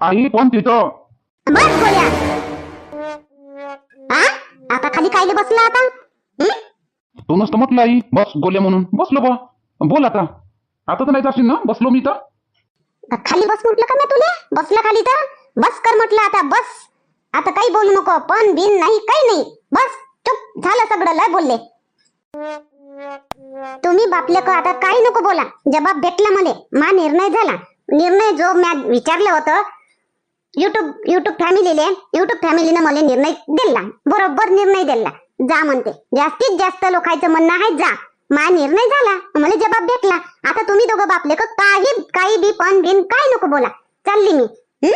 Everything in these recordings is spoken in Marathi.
आई पण तिथं? बस गोल्या आ? आता खाली कायले बसला आता? हं? तू नसतं म्हटलं आई बस गोल्या म्हणून. बसलो बा. बोल आता. आता तर नाही जाशील ना? बसलो मी तर. खाली बस म्हटलं का मी तुले? बसला खाली तर? बस कर म्हटलं आता बस. आता काही बोलू नको. पण बिन नाही काही नाही. बस. चुप. झालं सगळं लय बोलले. तुम्ही बापले का आता काही नको बोला. जबाब भेटला मले. मा निर्णय झाला. निर्णय जो मी विचारलं होतं युट्यूब युट्यूब फॅमिलीले युट्यूब फॅमिलीने मला निर्णय दिला. बरोबर निर्णय दिला. जा म्हणते. जास्तीत जास्त लोकांचं म्हणणं आहे जा. मा निर्णय झाला. मला जबाब भेटला. आता तुम्ही दोघं बापले का काही काही बी पण बिन काय नको बोला. चालली मी?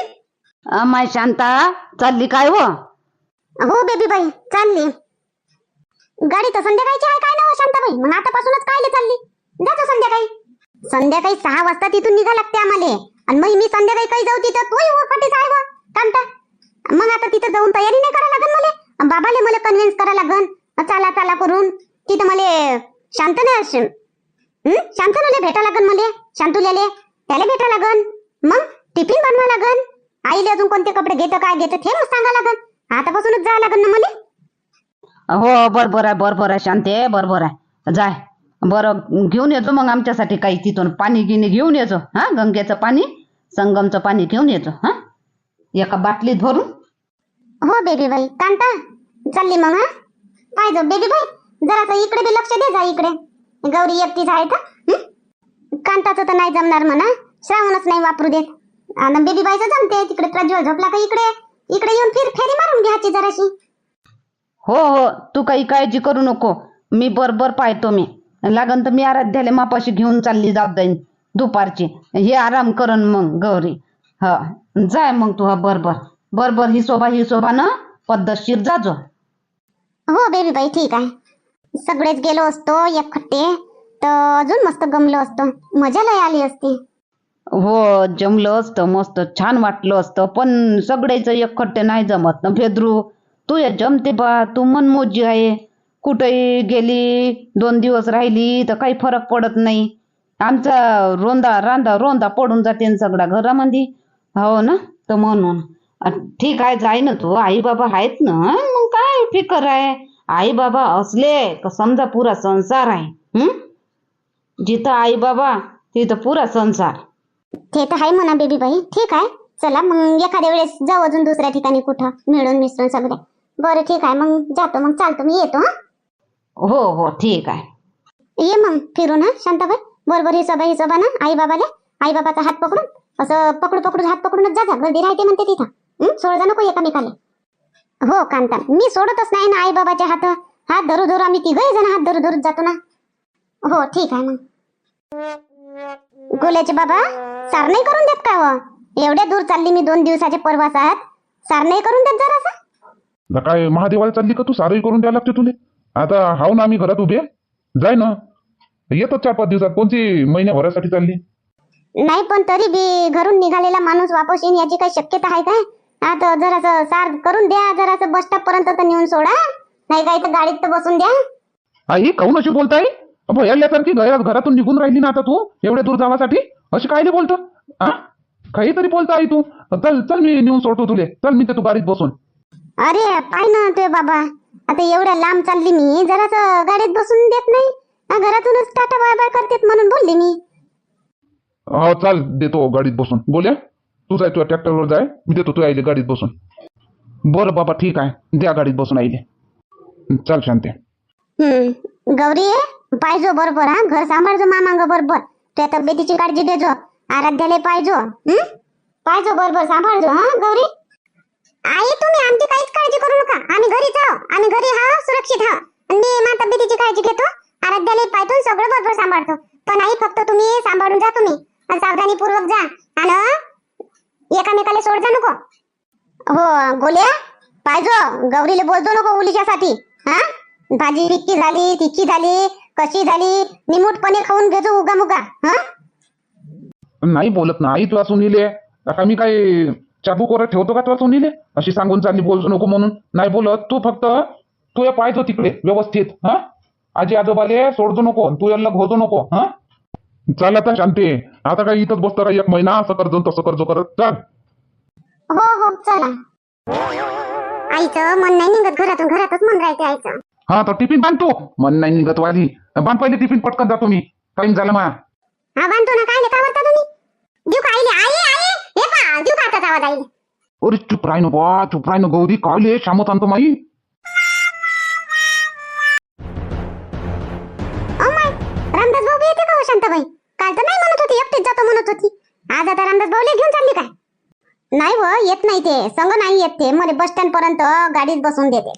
अमाय शांता चालली काय हो? हो बेबी बाई चालली. गाडी तर संध्याकाळची आहे काय ना शांताबाई? मग आतापासूनच कायले चालली? जातो संध्याकाळी. संध्याकाळी सहा वाजता तिथून निघा लागते आम्हाला. आणि मग मी संध्याकाळी काही जाऊ तिथं. तोही उरफाटीच आहे व कांता मग आता तिथं जाऊन तयारी नाही करा लागन मला? बाबाले मला कन्व्हिन्स करा लागन. चाला चाला करून. तिथं मला शांत नाही शांतनुले भेटा लागन मला? शांतुल्याले? त्याला भेटा लागन. मग टिफिन बनवा लागन. आईले अजून कोणते कपडे घेतं काय घेतं ते मग सांगा लागन. आतापासूनच जावं लागन ना मला? हो बरोबर आहे बरोबर आहे शांते बरोबर आहे जाय. बरं घेऊन येतो मग आमच्यासाठी काही तिथून. पाणी गिनी घेऊन येतो. हा गंगेचं पाणी संगमचं पाणी घेऊन येतो. हा? एका बाटलीत भरून. हो बेबी बाई कांता चालली मग हा? पाहिजे बेबी बाई जरासं इकडे बी लक्ष दे जा इकडे. गौरी एकटीच आहे तर हं? कांताचं तर नाही जमणार म्हणा. श्रावणच नाही वापरू देत. आणि बेबी बाईचं जमते. तिकडे प्रज्वल झोपला का इकडे? इकडे येऊन फिर फेरी मारून घ्यायची जराशी. हो हो. तू काही काळजी करू नको. मी बरोबर पाहतो मी. लागन तर मी आराध्याला मापाशी घेऊन चालली जात जाईन दुपारची. हे आराम करन मग गौरी. हा जाय मग तू हा बरोबर. बरोबर हिशोबा हिशोबानं पद्धतशीर जाजो. हो बेबी बाई ठीक आहे. सगळेच गेलो असतो एकखट्टे. तर अजून मस्त गमलो असतो. मजा लय आली असती. हो जमलं असतं मस्त छान वाटलं असतं पण सगळेच एकखट्टे नाही जमत. ना फेद्रू तू या जमते बा तू मनमोजी आहे. कुठेही गेली दोन दिवस राहिली तर काही फरक पडत नाही. आमचा रोंदा रांदा रोंदा पडून जाते न सगळा घरामध्ये. हो ना? तर म्हणून. ठीक आहे जाय ना तू. आई बाबा आहेत ना? मग काय फिकर आहे? आई बाबा असले का समजा पुरा संसार आहे. जिथं आई बाबा तिथं पुरा संसार. ते तर आहे म्हणा बेबी बाई ठीक आहे. चला मग एखाद्या वेळेस जाऊ अजून दुसऱ्या ठिकाणी कुठं मिळून मिसळून सगळे. बरं ठीक आहे. मग जातो. मग चालतो. मी येतो हा? हो हो ठीक आहे. ये मग फिरून हा शांताबाई. बरोबर हिशोबा हिशोबा ना आई बाबाले आई बाबाचा हात पकडून असं पकडू पकडून हात पकडूनच जा गर्दी राहते म्हणते तिथं. हं? सोड जा नको एकामेकाले. हो कांता. मी सोडतच नाही ना आई बाबाच्या हात. हात धरू धरू आम्ही तिघही जण हात धरू धरूच जातो ना. हो ठीक आहे मग. गोल्याचे बाबा सार नाही करून देत का हो? एवढ्या दूर चालली मी दोन दिवसाच्या प्रवासात. सार नाही करून देत जरासा? काय महादेवाला चालली का तू? सारही करून द्यायला लागते तुले. आता हाव ना आम्ही घरात उभे. जाय ना. येतो चार पाच दिवसात. कोणती महिन्याभरासाठी चालली? नाही पण तरी बी घरून निघालेला माणूस वापस येईन याची काही शक्यता आहे काय? आता जरासं सार करून द्या जरासं बस स्टॉप पर्यंत तर नेऊन सोडा. नाही काही तर गाडीत तर बसून द्या. आई काहून अशी बोलताय? भयाल्यासारखी घरात घरातून निघून राहिली ना आता तू? एवढ्या दूर जावासाठी? अशी कायले बोलतो? आ? काहीतरी बोलतो आई तू? चल चल मी नेऊन सोडतो तुले. चल मी ते तू गाडीत बसून. अरे पाय ना ते बाबा. आता एवढ्या लांब चालली मी जरासं गाडीत बसून देत नाही. घरातूनच टाटा बाय बाय करतेत म्हणून बोलली मी. हो चाल देतो गाडीत बसून. बोल्या? तू जाय तुझ्या ट्रॅक्टरवर जाय. मी देतो तू आईले गाडीत बसून. बरं बाबा ठीक आहे. द्या गाडीत बसून आईले. चल शांती गौरी पाहिजो बरोबर हा. घर सांभाळजो मामांग बरोबर. त्या तब्येतीची काळजी घेजो. आराध्याला पाहिजो पाहिजो बरोबर सांभाळजो हा गौरी? आई तुम्ही आमची काहीच काळजी करू नका. आम्ही घरीच आहो. आम्ही घरी हा सुरक्षित हा मी मा तब्येतीची काळजी घेतो. आराध्याला पायथून सगळं बरोबर सांभाळतो. पण आई फक्त तुम्ही सांभाळून जा तुम्ही. सावधानी सावधानीपूर्वक जा. आणि एकामेकाला सोड जा नको. हो गोल्या पाहिजो. गौरीला बोलतो नको उलीच्यासाठी हा भाजी फिक्की झाली तिखी झाली कशी झाली निमूटपणे खाऊन घेतो उगा मुगा. हा नाही बोलत ना. आई तुला सुनीले आता मी काय चाबू करत ठेवतो का तुला सुनीले? अशी सांगून चालली बोलतो नको म्हणून. नाही बोलत तू फक्त तू या पाहिजो तिकडे व्यवस्थित हा? आजी आजोबाले सोडतो नको तू यांना घोतो नको हा? चाल आता शांती. आता काय इथंच बसतो एक महिना असं करतो तसं करतो करत. चाल. हो हो चला. आईचं मन नाही निघत घरातून घरातच मन राहते आईचं. हा तर टिफिन बांधतो मन नाही निघत वाली बांध पहिले टिफिन पटकन जातो मी टाइम झाला मा. हा बांधतो ना काय वरता तुम्ही? देऊ का आईले? आई! हे देऊ का आताच आवाज अरे चुप राही ना बा चुप राही ना गौरी कावले शामत आणतो माई? ओ माय रामदास भाऊ बी येते का हो शांताबाई? काल तर नाही म्हणत होती एकटीच जातो म्हणत होती. आज आता रामदास भाऊले घेऊन चालली काय? नाही व येत नाही ते संग नाही येत ते मला बस स्टँड पर्यंत गाडीत बसून देते.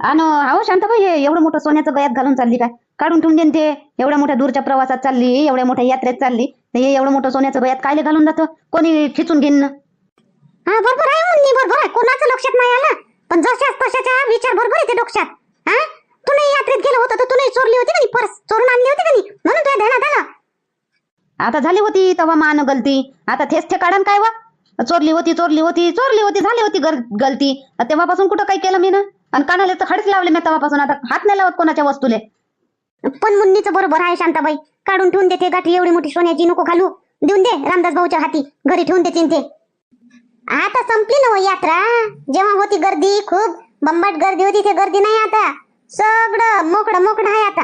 आणि अहो शांताबाई हे एवढं मोठं सोन्याचं गयात घालून चालली काय? काढून ठेवून देईन ते एवढ्या मोठ्या दूरच्या प्रवासात चालली एवढ्या मोठ्या यात्रेत चालली. हे एवढं मोठं सोन्याचं गयात कायले घालून जातं? कोणी खिचून घेईन ना? हा बरोबर आहे मुन्नी बरोबर आहे. कोणाचं लक्षात नाही आलं? पण जशाच तशाच्या विचार बरोबर आहे ते डोक्यात. हा? तू नाही यात्रेत गेलं होतं तर तू नाही चोरली होती का नाही? पर्स चोरून आणली होती का म्हणून तुझ्या ध्यानात आलं. आता झाली होती तेव्हा मान गलती. आता थेच ते काढन काय वा? चोरली होती चोरली होती चोरली होती झाली होती गलती. तेव्हापासून कुठं काही केलं मी ना आणि कानाले तर खडेच लावले मी तेव्हापासून आता हात नाही लावत कोणाच्या वस्तूले. पण मुन्नीचं बरोबर आहे शांताबाई. काढून ठेवून देते गाठी एवढी मोठी सोन्याची नको घालू देऊन दे रामदास भाऊच्या हाती. घरी ठेवून देतील ते. आता संपली ना हो यात्रा? जेव्हा होती गर्दी खूप बंबाट गर्दी होती ते गर्दी नाही आता. सगळं मोकळं मोकळं आहे आता.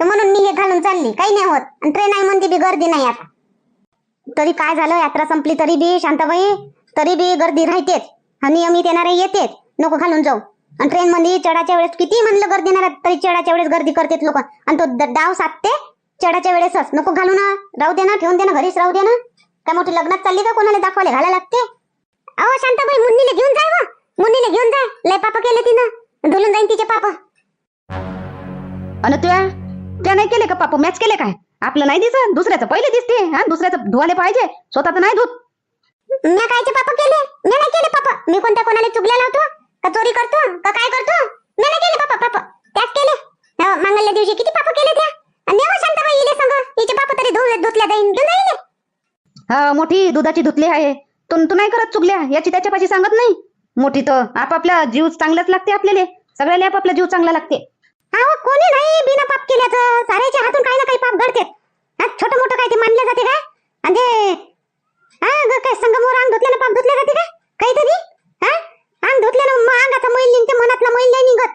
तर म्हणून मी हे घालून चालली. काही नाही होत. आणि ट्रेन आहे म्हणते बी गर्दी नाही आता. तरी काय झालं? यात्रा संपली तरी बी शांताबाई. तरी बी गर्दी राहतेच. नियमित येणारे येतेच. नको घालून जाऊ. आणि ट्रेन मध्ये चढाच्या वेळेस किती म्हणलं गर्दी राहत, तरी चढाच्या वेळेस गर्दी करतात लोक. आणि तो द- डाव साधते चढाच्या वेळेसच. नको घालू ना. राहू दे ना ठेवून दे ना घरीच राहू दे ना. काय मोठी लग्नात चालली का कोणाला दाखवायला? घालायला लागते. अहो शांताबाई मुन्नीला घेऊन जाय व मुन्नीला घेऊन जाय लय पाप केले तिनं. धुलून जाईन तिचे पाप. आणि त्या त्या नाही केले का पाप? मॅच केले काय? आपलं नाही दिसत. दुसऱ्याचं पहिले दिसते. हा दुसऱ्याचं धुवाले पाहिजे. स्वतःच नाही धुत. मी कायचे पाप केले? मी नाही केले पाप. मी कोणत्या कोणाला चुकल्या लावतो? का चोरी करतो? का काय करतो? मी नाही केले पाप पाप. त्याच केले. अहो, मंगलल्या दिवशी किती पाप केले त्या? आणि देवा शांताबाई इले सांग. हिचे पाप तरी धुतल्या जाईन. घेऊन जाईल हा मोठी दुधाची धुतली आहे. तू तू नाही करत चुकल्या याची त्याच्यापाशी सांगत नाही? मोठी तर आपापला जीव चांगलाच लागते आपल्याला. सगळ्याला आपापला जीव चांगला लागते. अहो कोणी नाही बिना पाप केल्याचं. साऱ्याच्या हातून काही ना काही पाप घडते. हा छोटं मोठं काही ते मानलं जाते काय? आणि हा ग काय संगमोर अंग धुतल्यानं पाप धुतले जाते काय? काहीतरी? हा? अंग धुतल्यानं मग अंगाचा मैल निघते मनातला मैल नाही निघत.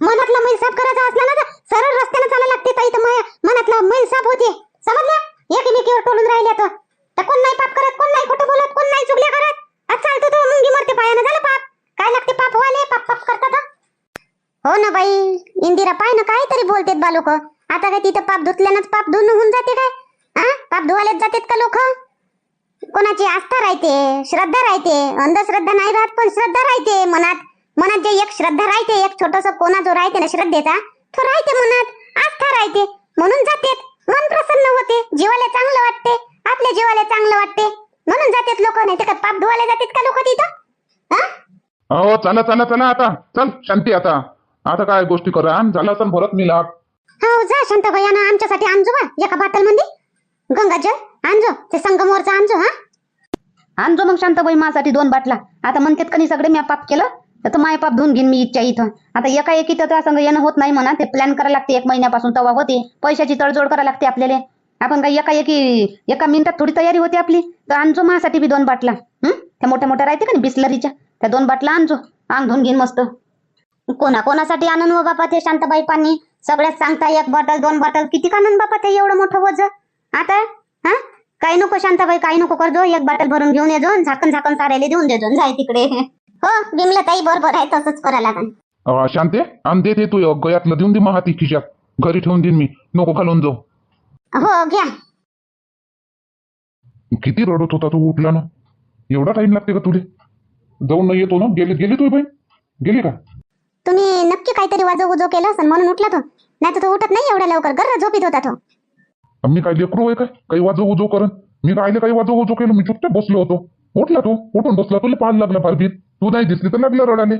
मनातला मैल साफ करायचा असला ना सरळ रस्त्यानं चालायला लागते ताई तर मनातला मैल साफ होते. समजल्या एकमेकीवर टोलून राहिल्या तर. कोण नाही पाप करत कोण नाही खोटं बोलत कोण नाही चुगल्या करत. आज चालतो तो मुंगी मरते पायानं. झालं पाप? काय लागते पाप? हो व्हायला पाप पाप करतात हो? ना बाई इंदिरा पाय ना काहीतरी बोलतेत बा लोक. आता काय तिथं पाप धुतल्यानंच पाप धुवून होऊन जाते काय? हा? पाप धुवायलाच जातात का लोक? कोणाची आस्था राहते श्रद्धा राहते अंधश्रद्धा नाही राहत पण श्रद्धा राहते मनात. मनात जे एक श्रद्धा राहते एक छोटस कोणा जो राहते ना श्रद्धेचा तो राहते मनात. आस्था राहते. म्हणून जातेत. मन प्रसन्न होते. जीवाला चांगलं वाटते. आपल्या जीवाला चांगलं वाटते. म्हणून जातेत लोक. नाही तर पाप धुवायला जातेत का लोक तिथं? हा? चला चला चला आता. चल शांती आता. आता काय गोष्टी करा? आणि झाला असं भरत मिलाप हो जा शांताबाईनं आमच्यासाठी आणजो बा एका बाटलमध्ये गंगाजल. आणजो ते संगमवरचं आणजो हा? आणजो मग शांताबाई माझ्यासाठी दोन बाटला. आता म्हणतात का नाही सगळे मी पाप केलं तर माय पाप धुवून घेईन मी इच्छा इथं. आता एका एकी तर संग येणं होत नाही म्हणा ते प्लॅन करायला लागते एक महिन्यापासून तवा होते. पैशाची तडजोड करायला लागते आपल्याला. आपण काय एका एकी एका मिनिटात थोडी तयारी होते आपली. तर आणजो माझ्यासाठी बी दोन बाटला. हं? त्या मोठ्या मोठ्या राहते का नाही बिस्लरीच्या? त्या दोन बाटला आणजो. अंग धुवून घेईन मस्त. कोणा कोणासाठी आणून व बापा ते शांताबाई पाणी? सगळ्यात सांगता एक बॉटल दोन बॉटल. किती कानून बापा ते एवढं मोठं वज आता हा? काही नको शांताबाई काही नको करजो एक बॉटल भरून घेऊन येजो झाकण झाकण साऱ्याला देऊन देजो जाय तिकडे. हो बिमला ताई बरोबर आहे तसंच करायला लागेल अं, शांते आणि दे ते तू. गयातलं देऊन दे मग हाती खिशात. घरी ठेवून देईन मी. नको घालून जाऊ. हो घ्या. किती रडत होता तू उठला ना. एवढा टाइम लागते का तुले? जाऊन नाही येतो ना. गेली गेली बहीण गेली का? तुम्ही नक्की काहीतरी वाजव उजव केलं असेल म्हणून उठला तो. नाही तर तो उठत नाही एवढ्या लवकर. गर्र झोपीत होता तो. मी काय लेकरू आहे काय? काही वाजव उजव करन मी काय काही वाजव उजव केलं. मी चुपचाप बसलो होतो. उठला तो. उठून बसला. तुला पाहायला लागला फारबीत तू नाही दिसली तर लागलं रडाले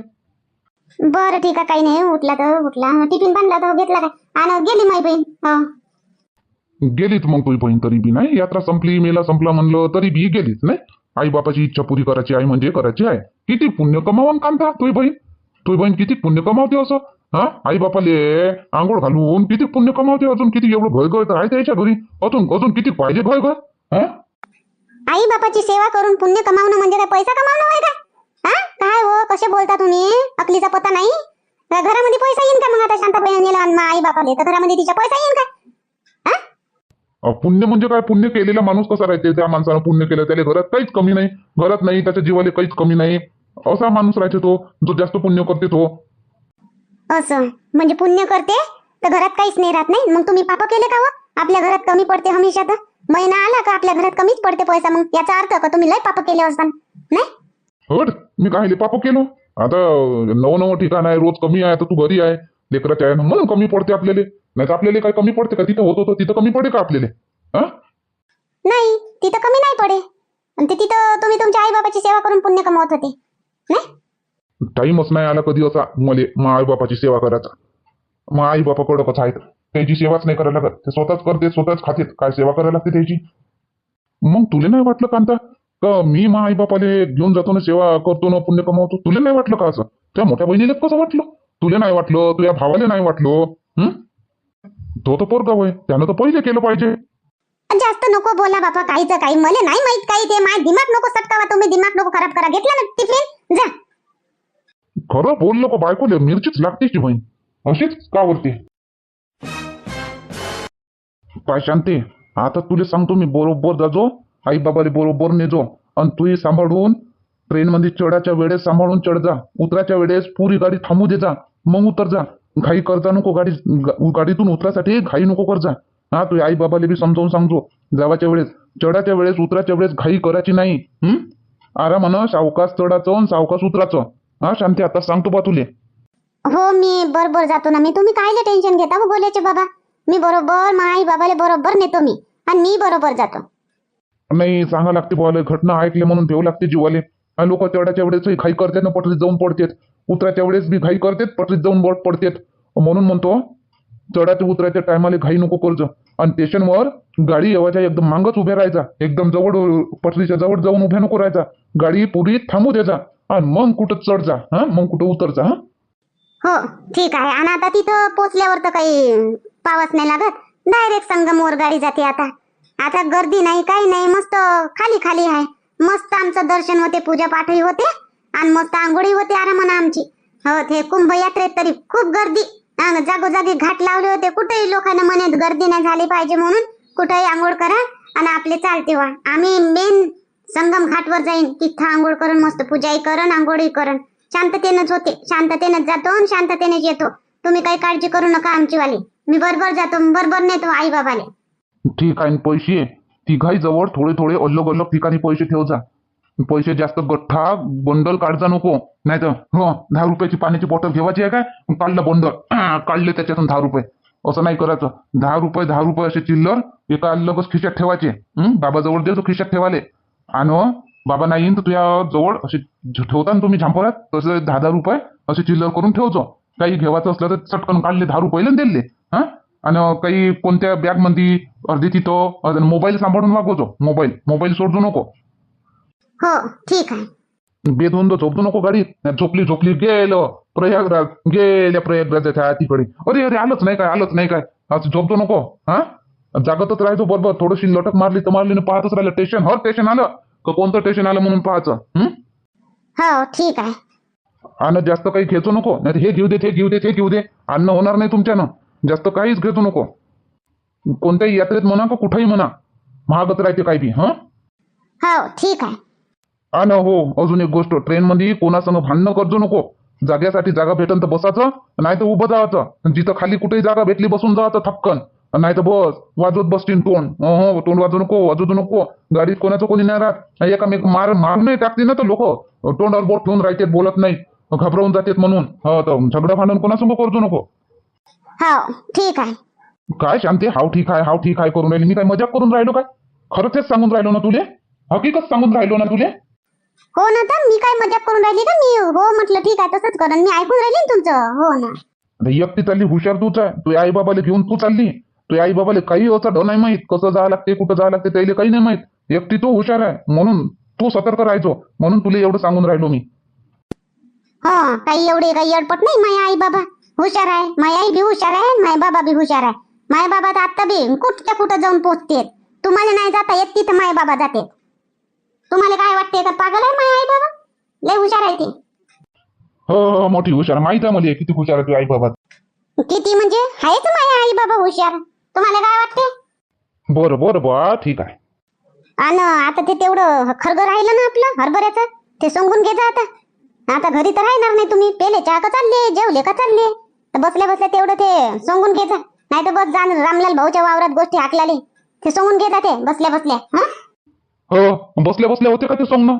बरं ठीक आहे. काही नाही. उठला तर उठला. टिफिन बांधला तर घेतला काय? आणि गेली माई बहीण. हो. गेलीच मग तुझी बहीण तरी बी नाही? यात्रा संपली मेला संपला म्हणलं तरी बी गेलीच नाही? आई बापाची इच्छा पुरी करायची आहे म्हणजे करायची आहे. किती पुण्य कमावून कांता तुझी बहीण? तुझी बहीण किती पुण्य कमावते असं? हा? आई बापाले आंघोळ घालून किती पुण्य कमावते अजून? किती एवढं घर तर आहे त्याच्या घरी? अजून अजून किती पाहिजे घर हा? आई बापाची सेवा करून पुण्य कमावणं म्हणजे काय पैसा कमावणं आहे का? हा? काय हो? कसे बोलता तुम्ही? अकलीचा पत्ता नाही? घरामध्ये पैसा येईन का मग आता शांताबाई नेला आई बापाले? तर घरामध्ये तिच्या पैसा येईन का? हा? पुण्य म्हणजे काय? पुण्य केलेला माणूस कसा राहते? त्या माणसानं पुण्य केलं त्याला घरात काहीच कमी नाही. घरात नाही त्याच्या जीवाला काहीच कमी नाही. असा माणूस राहते तो जो जास्त पुण्य करते तो. असं. म्हणजे पुण्य करते तर घरात काहीच नाही राहत नाही? मग तुम्ही पाप केले का हो? आपल्या घरात कमी पडते हमेशा तर. महिना आला का आपल्या घरात कमीच पडते पैसा मग? याचा अर्थ का तुम्ही लय पाप केले असताना नाही? हट मी काय पाप केलो? आता नवं नवं ठिकाण आहे रोज कमी आहे तर तू घरी आहे. लेकराच्या आहे म्हणून कमी पडते आपल्याला. नाही तर आपल्याला काय कमी पडते का? तिथं होत होतं तिथं कमी पडे का आपल्याला? हा? नाही तिथं कमी नाही पडे. आणि ते तिथं तुम्ही तुमच्या आई बाबाची सेवा करून पुण्य कमवत होते नाही? टाईमच नाही आला कधी असा मले मग आई बापाची सेवा करायचा. मग आई बापा कसं आहेत. त्याची सेवाच नाही करायला लागत. ते स्वतःच करते स्वतःच खातेत काय सेवा करायला लागते त्याची? मग तुला नाही वाटलं कांता का मी मा आईबापाले घेऊन जातो ना सेवा करतो ना पुण्य कमावतो? तुला नाही वाटलं का असं? त्या मोठ्या बहिणीला कसं वाटलं? तुला नाही वाटलं? तुझ्या भावाला नाही वाटलं? हम्म तो तर पोरगा होय. त्यानं तर पहिले केलं पाहिजे. जास्त नको बोला बापा. काहीच काही. मला नाही माहीत काही. ते माझा दिमाग नको सटकावा. तुम्ही दिमाग नको खराब करा. घेतला ना टिफिन? जा. खरं बोल नको बायकोले मिरचीच लागते की बहीण? अशीच का वरते? काय शांती? आता तुला सांगतो मी बरोबर जाजो आई बाबाले बरोबर नेजो आणि तुही सांभाळून ट्रेन मध्ये चढाच्या वेळेस सांभाळून चढ जा उतराच्या वेळेस पुरी गाडी थांबू दे जा मग उतर जा. घाई करता नको गाडी गाडीतून उतरासाठी घाई नको कर जा. हा तुझ्या आई बाबाले बी समजावून सांगतो जावाच्या वेळेस चढाच्या वेळेस उतराच्या वेळेस घाई करायची नाही हम्म आरामानं सावकाश चढाचं आणि सावकाश उतराचं. हा शांती आता सांगतो बा तुले. हो मी बरोबर जातो ना. मी तुम्ही कायले टेन्शन घेता हो बोलायचे बाबा? मी बरोबर मा आई बाबाले बरोबर नेतो मी. आणि मी बरोबर जातो. नाही सांगा लागते बुवाले घटना ऐकले म्हणून ठेवू लागते जीवाले. लोक तेवढ्याच्या वेळेस घाई करतात ना पटरीत जाऊन पडतात. उतराच्या वेळेस बी घाई करतात पटरीत जाऊन ब- पडतात. म्हणून म्हणतो चढाच्या उतरायच्या टायमाला घाई नको कर्ज आणि स्टेशनवर गाडी येवायच्या एकदम मागच उभ्या राहायचा. एकदम जवळ पटरीच्या जवळ जाऊन उभ्या नको राहायचा. गाडी पुरी थांबू द्यायचा आणि मग कुठं चढ जा. हा? मग कुठं उतर जा. हा? हो ठीक आहे. आणि आता तिथं पोचल्यावर तर काही पावस नाही लागत. डायरेक्ट संगमवर गाडी जाते आता. आता गर्दी नाही काही नाही. मस्त खाली खाली आहे. मस्त आमचं दर्शन होते पूजा पाठही होते. आणि मस्त आंघोळी होते आरामानं आमची. हो ते कुंभ यात्रेत तरी खूप गर्दी. हा, जागोजागी घाट लावले होते. कुठेही लोकांना मनात गर्दी नाही झाली पाहिजे म्हणून कुठेही आंघोळ करा आणि आपले चालते वा आम्ही मेन संगम घाटवर जाईन. तिथं आंघोळ करून मस्त पूजाही करण आंघोळही करण. शांततेनंच होते. शांततेनंच जातो आणि शांततेनेच येतो. तुम्ही काही काळजी करू नका आमची वाली मी बरोबर जातो बरोबर नेतो आई बाबाले ठीक आहे पैसे. तिघाही जवळ थोडे थोडे अलग अलग ठिकाणी पैसे ठेव जा. पैसे जास्त गठ्ठा बंडल काढजा नको. नाही तर हो दहा रुपयाची पाण्याची बॉटल घेवायची आहे काय? काढलं बंडल. काढले त्याच्यातून दहा रुपये. असं नाही करायचं. दहा रुपये दहा रुपये असे चिल्लर एका अलगच खिशात ठेवायचे. बाबाजवळ दे देतो खिशात ठेवाले. आणि बाबा नाही येईन तर तुझ्या जवळ असे ठेवता ना तुम्ही झांपरात तसे दहा दहा रुपये असे चिल्लर करून ठेवतो. काही घेवायचं असलं तर चटकन काढले दहा रुपयेला दिले. हा? आणि काही कोणत्या बॅगमध्ये अर्धी तिथं मोबाईल सांभाळून वागवतो. मोबाईल मोबाईल सोडू नको. हो ठीक आहे. बेधुंद झोपू नको गाडीत नाही झोपली झोपली गेलं. प्रयागराज गेल्या प्रयागराजाच्या तिकडे अरे अरे आलंच नाही काय आलंच नाही काय. असं झोपतो नको हा? जागतच राहायचो बरोबर. थोडीशी लटक मारली तर मारली ना पाहतच राहिलं. स्टेशन हर स्टेशन आलं. का कोणतं स्टेशन आलं म्हणून पाहायचं? हं? हो ठीक आहे. अन्न जास्त काही घ्यायचो नको. नाही हे घेऊ दे ते घेऊ दे ते घेऊ दे. अन्न होणार नाही तुमच्यानं. जास्त काहीच घेतो नको. कोणत्याही यात्रेत म्हणा का कुठेही म्हणा. महागच राहते काही बी हं? हो ठीक आहे. आणि हो अजून एक गोष्ट ट्रेन मध्ये कोणासंग भांडणं करजो नको. जाग्यासाठी जागा भेटन तर बसायचं नाही तर उभं जायचं जिथं खाली कुठेही जागा भेटली बसून जायचं थपकन. नाही तर बस वाजवत बसतील तोंड. हो तोंड वाजवू नको वाजवू नको. गाडीत कोणाचं कोणी नाही राहत. एकामेक मार मार नाही टाकते ना तर लोक. तोंडावर बोट ठेवून राहतात बोलत नाही घाबरवून जातात म्हणून. हो तर झगडा भांडण कोणासंग करजो नको. हो ठीक आहे. काय शांती? हाव ठीक आहे हाव ठीक आहे करून राहिली. मी काय मजाक करून राहिलो काय? खरं तेच सांगून राहिलो ना तुले? हकीकत सांगून राहिलो ना तुले? हो ना तर मी काय मजाक करून राहिली का? मी हो म्हटलं ठीक आहे तसंच करण मी ऐकून राहिली ना तुमचं? हो ना. आता एकटी चालली हुशार तूच आहे. तू आई बाबाला घेऊन तू चालली. तू आई बाबाला काही असं ढ नाही माहीत. कसं जावं लागते कुठं जावं लागते त्याला काही नाही माहीत. एकटी तू हुशार आहे. म्हणून तू सतर्क राहायचो. म्हणून तुला एवढं सांगून राहिलो मी. हो काही एवढे काही अडपट नाही माया आई बाबा हुशार आहे. माय आई बी हुशार आहे माय बाबा बी हुशार आहे. माय बाबा तर आता बी कुठच्या कुठं जाऊन पोचतेत? तुम्हाला नाही जाता येत तिथं माय बाबा जाते तुम्हाला काय वाटते का पागल आहे माझ्या आई बाबा? लय हुशार आहे ती. हो हो मोठी हुशार. माहीत आहे मला किती हुशार आहे तुझी आई बाबा. किती म्हणजे? आहेच माझ्या आई बाबा हुशार. तुम्हाला काय वाटते बरं बरं बा ठीक आहे. आणि आता ते तेवढं खरग राहिलं ना आपलं हरभऱ्याचं ते सोंगून घे जा आता. आता घरी तर राहणार नाही तुम्ही. पेले चहा का चालले? जेवले का चालले? तर बसल्या बसल्या तेवढं ते सोंगून घे जा. नाही तर बस जा न रामलाल भाऊच्या वावरात गोष्टी हाकलाले. ते सोंगून घे जा ते बसल्या बसल्या. हा? हो बसल्या बसल्या होते का ते सोंगणं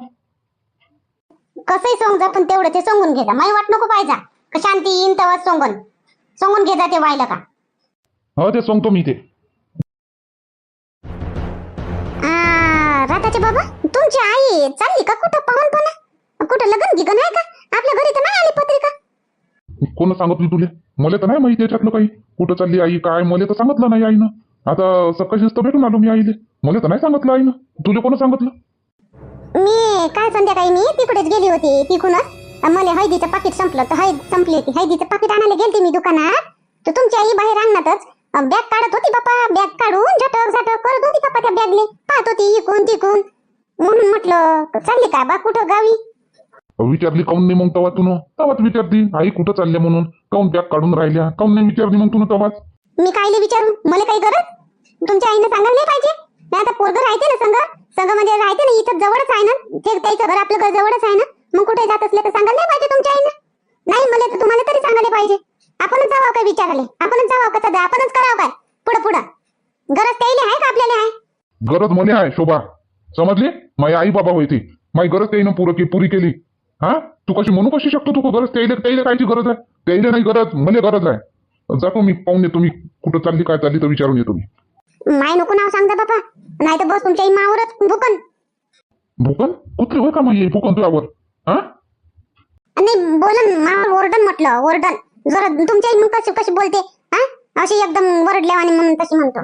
कसंही सोंग जा पण तेवढं ते सोंगून घे जा. वाट नको पाहिजे का शांती येईन तेव्हा सोंगून. सोंगून घे जा ते व्हायला का. हो ते सोंगतो मी ते. आ, राधाचे बाबा तुमची आई चालली का कुठं? पाहून पण कुठं लग्न गिगन आहे का? आपल्या घरी तर नाही आली पत्रिका. कोण सांगितलं तुले? मला तर नाही माहिती याच्यातलं काही. कुठं चालली आई काय? मला तर सांगितलं नाही आईनं. आता सकाळीच तर भेटून आलो मी आईले. मला तर नाही सांगितलं आईनं. तुला कोण सांगितलं? मी काल संध्याकाळी मी तिकडेच गेली होती तिकूनच. मला हळदीचं पाकिट संपलं तर हळद संपली होती. हळदीचं पाकिट आणायला गेलते मी दुकानात. तर तुमची आई बाहेर अंगणातच बॅग काढत होती बापा. बॅग काढून झटक झटक करत होती बापा त्या बॅगले पाहत होती इकून तिकून. म्हणून म्हटलं चालली का बा कुठं गावी? विचारली काऊन नाही मग तवा तुनं? तवाच विचारती. आई कुठं चालल्या म्हणून? काऊन बॅग काढून राहिल्या? काऊन नाही विचारली मग तुनं तवाच? मी कायले विचारू मला काही गरज? तुमच्या आईनं सांगायला नाही पाहिजे? नाही आता पोरग राहते ना संघ संघ म्हणजे राहते ना इथं जवळच आहे ना. ते त्याचं घर आपलं घर जवळच आहे ना. मग कुठे जात असले तर सांगायला नाही पाहिजे तुमच्या आईनं. नाही मला तर तुम्हाला तरी सांगायला पाहिजे. आपणच जावं काय विचारले आपणच जावं का सध्या आपणच करावं काय? पुढं पुढं. गरज त्याला आहे का आपल्याला आहे? गरज मले आहे शोभा. समजली? माझी आई बाबा होती. माझी गरज त्याईनं पुरं की पुरी केली. हा? तू कशी म्हणू कशी शकतो तू? गरज त्याला त्याला कायची गरज आहे? त्याला नाही गरज मला गरज आहे. जातो मी पाहून तुम्ही मी. कुठं चालली काय चालली तर विचारून येतो मी. माय नको नाव सांगता बापा. नाही तर बस तुमच्या आई मावरच भुकन भूकन कुठली होय का माझी भूकन तुझ्यावर हा? नाही बोलन मावर ओरडन म्हटलं ओरडन जरा तुमच्या मग कशी कशी बोलते? हा? अशी एकदम वरडल्यावानी म्हणून तशी म्हणतो.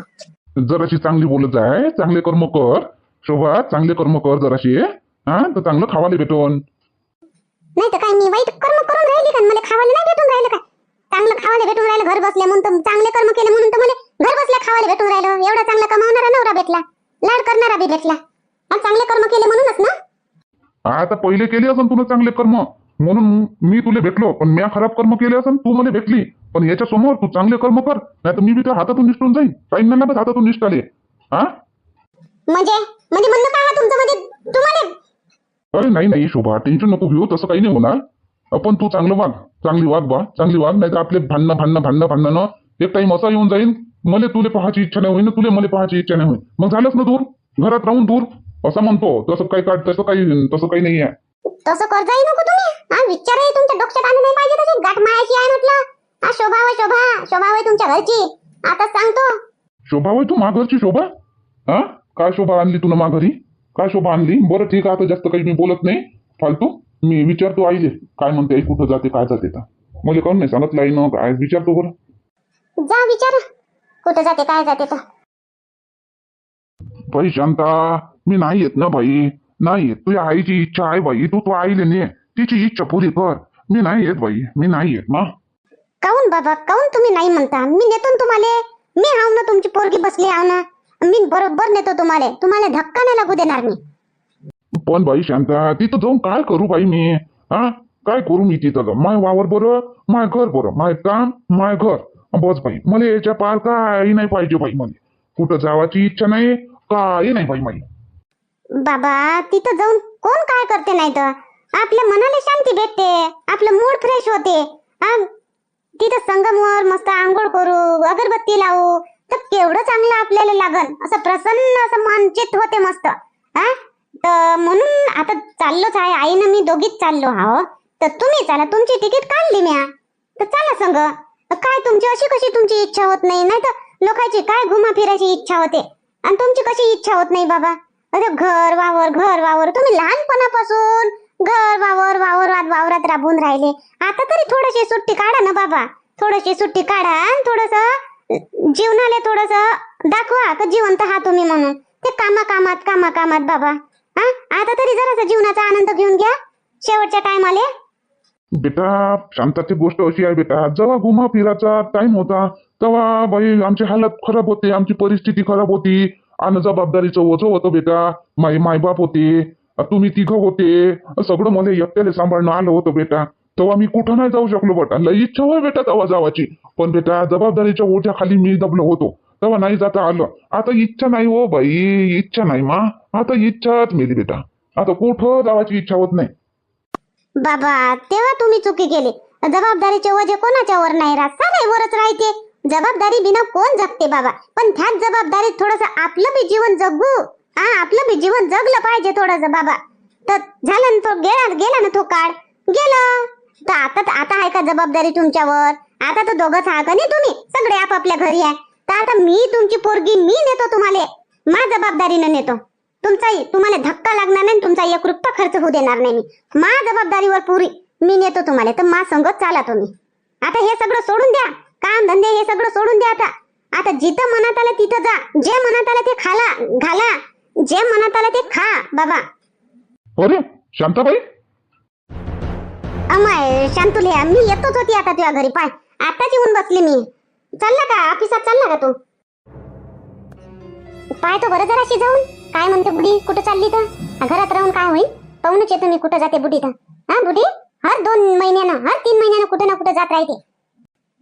जराशी चांगली बोलत जाय चांगले कर्म कर. शोभा चांगले कर्म कर जराशी हा? तर चांगलं खावाले भेटून. नाही तर काय मी वाईट कर्म करून राहिली का? मला खावायला नाही भेटून राहिलं काय चांगलं खावायला भेटून राहिलं घर बसल्या म्हणून चांगले कर्म केले म्हणून तर मला घर बसल्या खावायला भेटून राहिलं. एवढा चांगला कमावणारा नवरा भेटला. लाड करणारा बी भेटला. आणि चांगले कर्म केले म्हणूनच ना? आता पहिले केले असन तुला चांगले कर्म. म्हणून मी तुला भेटलो पण मी खराब कर्म केले असन तू मला भेटली. पण याच्या समोर तू चांगले कर्म कर नाही तर मी बी त्या हातातून निसटून जाईन. काही नाही बस हातातून निसटाले हा? म्हणजे? म्हणजे म्हणणं काय आहे तुमचं म्हणजे तुम्हाला अरे नाही नाही शोभा टेन्शन नको घेऊ तसं काही नाही होणार. पण तू चांगलं वाग. चांगली वाग बा चांगली वाग नाही तर आपले भांडणं भांडणं भांडणं भांडणं एक टाइम असा येऊन जाईल मला तुले पाहायची इच्छा नाही होईल तुले मला पाहायची इच्छा नाही होईल मग झालंच ना दूर घरात राहून दूर असं म्हणतो तसं काही काय तसं काही तसं काही नाही आहे तसं करताही नको तुम्ही? हा विचारही तुमच्या डोक्यात आणू नाही पाहिजे तशी गाठ मायाची आहे म्हटलं. हा शोभा होय शोभा शोभा तुमच्या घरची. आता सांगतो. शोभा तू माघरची शोभा? हा? काय शोभा आणली तुला माघारी? काय शोभा आणली? बरं ठीक आहे आता जास्त काही मी बोलत नाही. फालतू. मी विचारतो आईले काय म्हणते आई कुठं जाते काय जाते मला काऊन नाही सांगत आई काय विचारतो बरं जा विचारा. कुठे जाते काय जाते तर बाई शांता मी नाही येत ना बाई. नाही येत. तुझ्या आईची इच्छा आहे बाई. तू तू आईले ने. तिची इच्छा पुरी कर. मी नाही येत बाई. मी नाही येत ना. काऊन बाबा? काऊन तुम्ही नाही म्हणता? मी नेतो ना तुम्हाला. मी हाव ना तुमची पोरगी बसली हाव ना. मी बरोबर नेतो तुम्हाला. तुम्हाला धक्का नाही लागू देणार मी. पण बाई शांता तिथं जाऊन काय करू बाई मी? हा? काय करू मी तिथं? जाऊन माय वावर बरं माय घर बरं. माय काम माय घर. बस बाई मला याच्या पार काही नाही पाहिजे बाई मला. कुठं जावाची इच्छा नाही काही नाही बाई मला. बाबा तिथं जाऊन कोण काय करते नाही तर? आपल्या मनाला शांती भेटते आपलं मूड फ्रेश होते. हा? तिथं संगमवर मस्त आंघोळ करू अगरबत्ती लावू तर केवढं चांगलं आपल्याला लागन असं प्रसन्न असं मन चित्त होते मस्त. हा तर म्हणून आता चाललोच आहे आईनं मी दोघीच चाललो आहो. तर तुम्ही चला तुमची तिकीट काढली म्या. तर चला संग. काय तुमची अशी कशी तुमची इच्छा होत नाही? नाही तर लोकांची काय घुमा फिरायची इच्छा होते? आणि तुमची कशी इच्छा होत नाही बाबा? अरे घर वावर घर वावर. तुम्ही लहानपणापासून घर वावर वावरात वावरात राबून राहिले. आता तरी थोडीशी सुट्टी काढा ना बाबा. थोडीशी सुट्टी काढा आणि थोडस जीवनाला थोडस दाखवा का जिवंत हा तुम्ही म्हणून. ते कामा कामात कामा कामात बाबा. हा? आता तरी जरासा जीवनाचा आनंद घेऊन घ्या. शेवटच्या टायमाला बेटा शांताची गोष्ट अशी आहे बेटा जेव्हा घुमा फिराचा टाइम होता तेव्हा बाई आमची हालत खराब होते आमची परिस्थिती खराब होती. आणि जबाबदारीचं ओझं होतं बेटा माई मायबाप होते तुम्ही तिघं होते सगळं मला एकट्याला सांभाळणं आलं होतं बेटा. तेव्हा मी कुठं नाही जाऊ शकलो बेटा लई इच्छा होय बेटा तेव्हा जावाची. पण बेटा जबाबदारीच्या ओझ्याखाली मी दबलो होतो तेव्हा नाही जाता आलं. आता इच्छा नाही हो बाई इच्छा नाही मा. आता इच्छाच मेली बेटा. आता कुठं जावाची इच्छा होत नाही. बाबा तेव्हा तुम्ही चुकी केली. जबाबदारीचे वजे कोणाच्यावर नाही राहत वरच राहते. जबाबदारी बिना कोण जगते बाबा? पण त्याच जबाबदारीत थोडस आपलं बी जीवन जगू. हा आपलं बी जीवन जगलं पाहिजे थोडस बाबा. तर झालं ना तो गेला गेला ना तो काळ? गेलं. तर आता आता आहे का जबाबदारी तुमच्यावर? आता तर दोघंच आहा का नाही तुम्ही. सगळे आपापल्या घरी आहे. तर आता मी तुमची पोरगी मी नेतो तुम्हाला. मा जबाबदारीनं नेतो. तुमचाही तुम्हाला धक्का लागणार नाही तुमचा एक रुपया खर्च होऊ देणार नाही मी. मा जबाबदारीवर पुरी. मी नेतो तुम्हाला. तर मा संगत चाला तुम्ही. आता हे सगळं सोडून द्या. काम धंदे हे सगळं सोडून द्या आता. आता जिथं मनात आलं तिथं जा. जे मनात आलं ते खाला घाला. जे मनात आलं ते खा बाबा. अरे शांताबाई? अमाय शांतुलिया मी येतोच होती आता तुझ्या घरी. पाय. आताच येऊन बसली मी. चालला का? ऑफिसात चालला का तू? पाय तो बरं जराशी जाऊन. काय म्हणते बुडी कुठं चालली तर? घरात राहून काय होईल? पाहूनच येतो मी कुठं जाते बुडी तर हा बुडी हर दोन महिन्यानं हर तीन महिन्यानं कुठं ना कुठं जात राहते.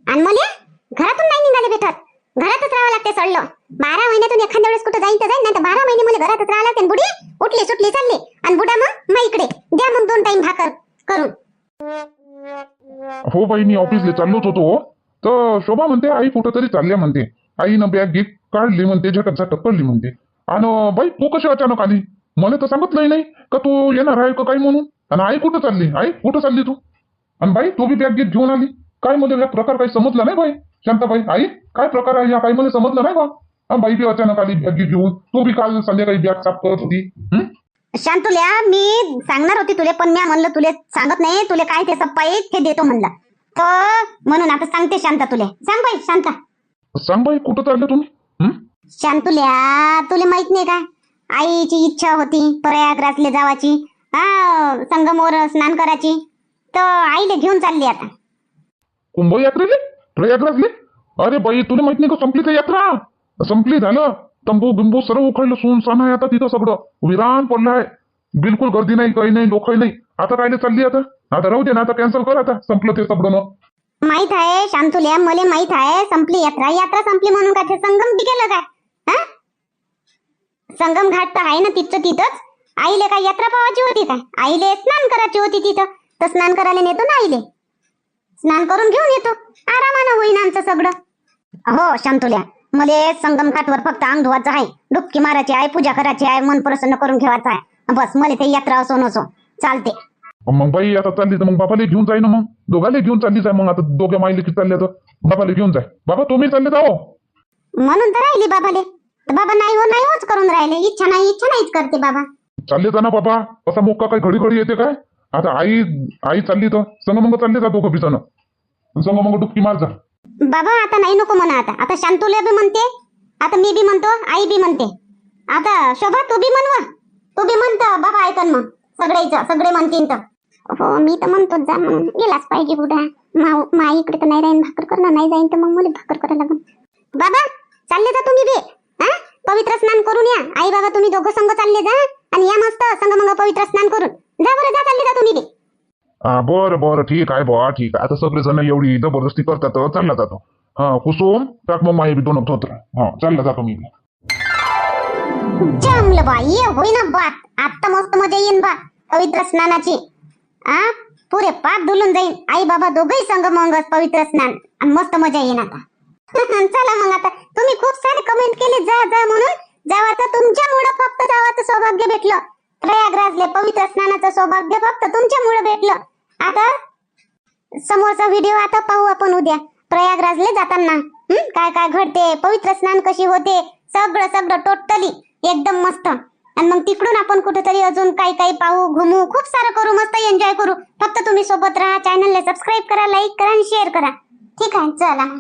आणि मला? घरातून नाही निघाले भेटत. घरातच राहावं लागते सडलं. बारा महिन्यातून एखाद्या वेळेस कुठं जाईल तर जाईल नाही तर बारा महिने मला घरातच राहावं लागते. बुडी उठली सुटली चालली. आणि बुडा मग मग इकडे. द्या मग दोन टाइम भाकर करून. हो बाई मी ऑफिसला चाललोच होतो. हो. तर शोभा म्हणते आई कुठं तरी चालल्या म्हणते. आईनं बॅग गिफ्ट काढली म्हणते झटक झटक पडली म्हणते. आणि बाई तू कशी अचानक आली? मला तर सांगितलंही नाही का तू येणार आहे का काही म्हणून? आणि आई कुठं चालली? आई कुठं चालली तू? आणि बाई तू बी बॅग गिक घेऊन आली. काय मध्ये हा प्रकार काही समजला नाही बाई? शांताबाई आई काय प्रकार आहे? हा काही मला समजलं नाही बा. बाई बी अचानक आली बॅग गिक घेऊन. तू बी काल संध्याकाळी बॅग साफ करत होती? शांतुल्या मी सांगणार होती तुले पण मी म्हणलं तुले सांगत नाही तुले काय ते सप्पाई हे देतो म्हणलं. तर म्हणून आता सांगते शांता तुले. सांग बाई शांता. सांग बाई कुठं चालले तुम्ही? शांतुल्या तुले माहीत नाही का? आईची इच्छा होती प्रयागराजले जावाची हा संगमवर स्नान करायची. तर आईले घेऊन चालली आता. कुंभ यात्रेले प्रयागराजले? अरे बाई तुला माहीत नाही का संपली तर यात्रा? संपली झालं. तंबू बिंबू सर्व उखडलं सुनसान आहे आता तिथं सगळं. विरान पडलं आहे बिलकुल गर्दी नाही काही नाही लोकही नाही. आता कायले चालली आता. आता राहू दे ना आता कॅन्सल कर आता. संपलं ते सगळं माहीत आहे शांतुल्या मले माहीत आहे संपली यात्रा. यात्रा संपली म्हणून का संगम बी काय हा? संगम घाट तर आहे ना तिथचं तिथंच. आईले काय यात्रा पावायची होती काय? आईले स्नान करायची होती तिथं. तर स्नान करायला नेतो ना आईले. स्नान करून घेऊन येतो. आरामानं होईन आमचं सगळं. हो शांतुल्या मले संगम घाटवर फक्त अंग धुवायचं आहे. डुबकी मारायची आहे पूजा करायची आहे मन प्रसन्न करून ठेवायचं आहे. बस मले ते यात्रा असो नसो चालते. मग बाई आता चालली तर मग बाबाला घेऊन जाय ना मग. दोघाले घेऊन चालली जाय मग. आता दोघे माईले की चालले तर. बाबाला घेऊन जाय. बाबा तुम्ही चालले जाओ म्हणून तर राहिली बाबाले तर बाबा नाही हो नाही होच करून राहिले. इच्छा नाही इच्छा नाहीच करते बाबा. चालले जा ना बाबा. असा मोका काही घडी घडी येते काय? आता आई आई चालली तर. संग मग चालले जा दोघं बिचानं. संग मग डुबकी मार जा. बाबा आता नाही नको म्हणा आता. आता शांतुल्या बी म्हणते. आता मी बी म्हणतो आई बी म्हणते. आता शोभा तू बी म्हणवा तू बी म्हणत बाबा ऐकन मग. सगळेच सगळे म्हणतीन तर. हो मी तर म्हणतो जा मग. गेलाच पाहिजे बुडा माऊ मा इकडे तर नाही राहीन भाकर करणं नाही जाईन तर मग मला भाकर करायला लागेल बाबा चालले जा तुम्ही बी. हा? पवित्र स्नान करून या. आई बाबा तुम्ही दोघं संघ चालले जा. आणि या मस्त संग मग पवित्र स्नान करून. जा बरं जा चालले जा तुम्ही बी. हा बरं बरं ठीक आहे बुवा ठीक आहे. आता सगळे जण एवढी जबरदस्ती करतात चालला जातो. हा कुसुम टाक मग माई बी दोन धोत्र. हा चालला जातो मी जमलं बा ये होईना बात. आता मस्त मजा येईन बा पवित्र स्नानाची. आ? पुरे पाप धुलून जाईन. आई बाबा दोघही संग मग पवित्र स्नान. आणि मस्त मजा येईन आता. चला मग आता. तुम्ही खूप सारे कमेंट केले. जा जा म्हणून. जावा तर तुमच्यामुळे फक्त जावाचं सौभाग्य भेटलं. प्रयागराजले पवित्र स्नानाचं सौभाग्य फक्त तुमच्यामुळे भेटलं. आता समोरचा व्हिडिओ आता पाहू आपण उद्या. प्रयागराजले जाताना. काय काय घडते? पवित्र स्नान कशी होते? सगळं सगळं टोटली एकदम मस्त. आणि मग तिकडून आपण कुठेतरी अजून काही काही पाहू घुमू खूप सारं करू मस्त एन्जॉय करू. फक्त तुम्ही सोबत राहा चॅनलला सबस्क्राईब करा लाईक करा आणि शेअर करा. ठीक आहे चला मग.